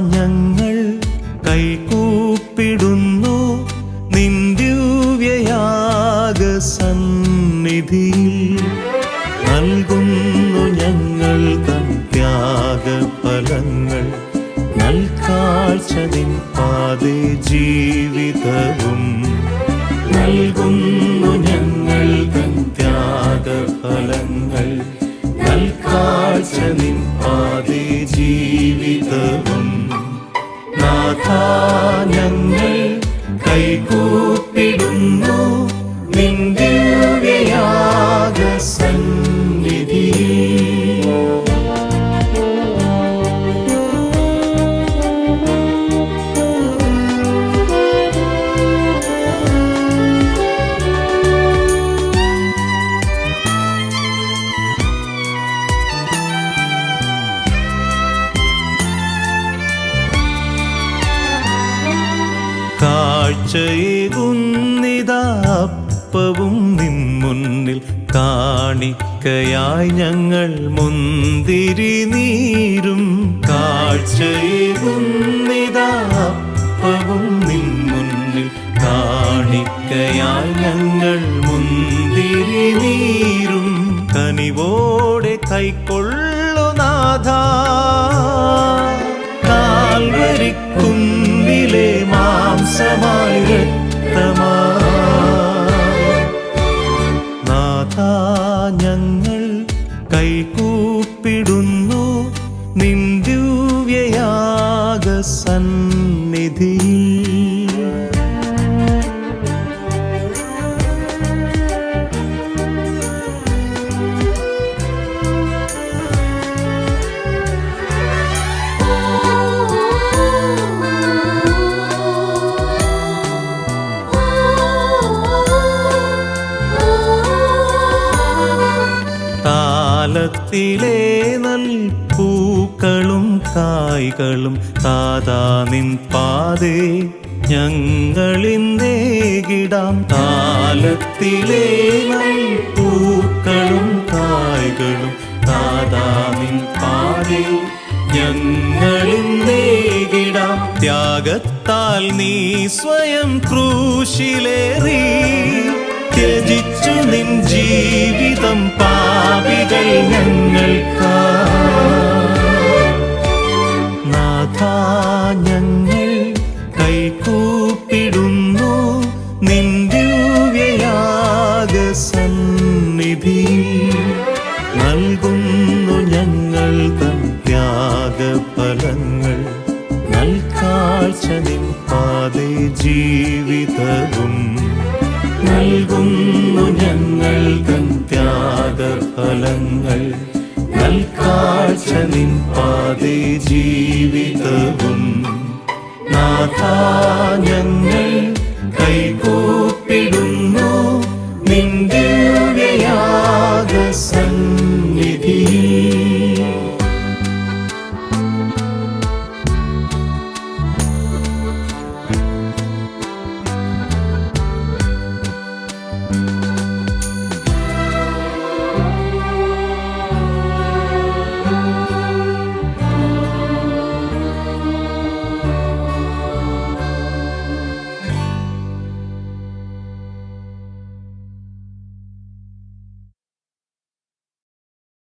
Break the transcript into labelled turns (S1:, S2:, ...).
S1: ഞങ്ങൾ കൈകൂപ്പിടുന്നു. നിന്ദ്യൂവ്യയാഗ സന്നിധിയിൽ നൽകുന്നു ഞങ്ങൾ തൻ ത്യാഗഫലങ്ങൾ നൽകാഴ്ചതിൻ പാതേ ജീവിതവും. നൽകുന്നു ഞങ്ങൾ തൻ ത്യാഗഫലങ്ങൾ നൽകാഴ്ച നിൻ പാതേ ജീവിതവും. നാഥ കാഴ്ചയേകുന്നിതപ്പവും നിൻ മുന്നിൽ കാണിക്കയായി ഞങ്ങൾ മുന്തിരി നീരും. കാഴ്ചയുന്നിതാപ്പവും നിൻ മുന്നിൽ കാണിക്കയായി ഞങ്ങൾ മുന്തിരി നീരും. കനിവോടെ കൈക്കൊള്ളു നാഥ മാംസമായി രക്തമായി നാഥ ഞങ്ങൾ കൈകൂപ്പിടുന്നു നിന്ദ്യൂവ്യയാഗ സന്നിധി താലത്തിലെ നൽപൂക്കളും കായ്കളും താതാ നിൻ പാതേ ഞങ്ങളിന്നേകിടാം താലത്തിലെ നൽപൂക്കളും കായ്കളും താതാ നിൻ പാതേ ഞങ്ങളിന്നേകിടാം ത്യാഗത്താൽ നീ സ്വയം ക്രൂശിലേറി. ത്യജിച്ചു നിൻ ജീവിതം പാപികൾ ഞങ്ങൾക്ക്. നാഥ ഞങ്ങൾ കൈകൂപ്പിടുന്നു നിന്ദ്യൂവ്യയാഗ സന്നിധി. നൽകുന്നു ഞങ്ങൾ തൻ ത്യാഗഫലങ്ങൾ. നൽകാഴ്ച നിൻ പാതേ ജീവിതവും നൽകുന്നു ഞങ്ങൾക്ക് ത്യാഗഫലങ്ങൾ. നൽകാഴ്ച നിൻ ജീവിതവും. നാഥ ഞങ്ങൾ കൈകൂപ്പിടുന്നു